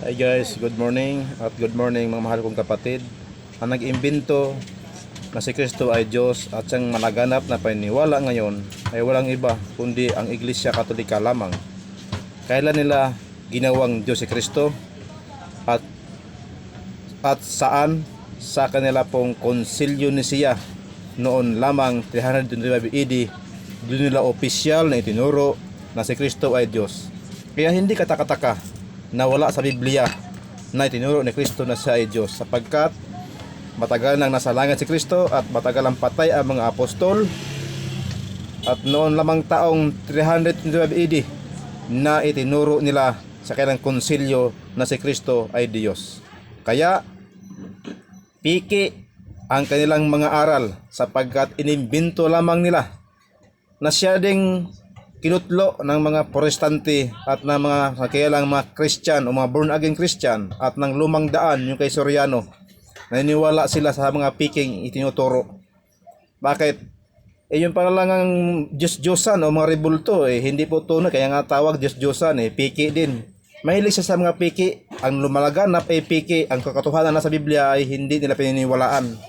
Hi guys, good morning at good morning mga mahal kong kapatid. Ang nag-imbento na si Kristo ay Diyos at siyang malaganap na paniniwala ngayon ay walang iba kundi ang Iglesia Katolika lamang. Kailan nila ginawang Diyos si Kristo at at saan sa kanila pong konsilyo ni siya noon lamang 325 AD doon nila opisyal na itinuro na si Kristo ay Diyos. Kaya hindi katakataka na wala sa Biblia na itinuro ni Kristo na siya ay Diyos sapagkat matagal nang nasa langit si Kristo at matagal ang patay ang mga apostol at noon lamang taong 325 AD na itinuro nila sa kanilang konsilyo na si Kristo ay Diyos. Kaya piki ang kanilang mga aral sapagkat inimbento lamang nila na siya ding kinutlo ng mga porestante at ng mga kakilang mga Christian o mga born again Christian at ng lumang daan yung kay Soriano naniniwala sila sa mga piking itinuturo. Bakit? Eh yung pangalangang Diyos-Diyosan o mga rebulto eh hindi po tunay kaya nga tawag Diyos-Diyosan eh piki din. Mahilig siya sa mga piki. Ang lumalaganap ay piki. Ang kakatotohanan na sa Biblia ay hindi nila pininiwalaan.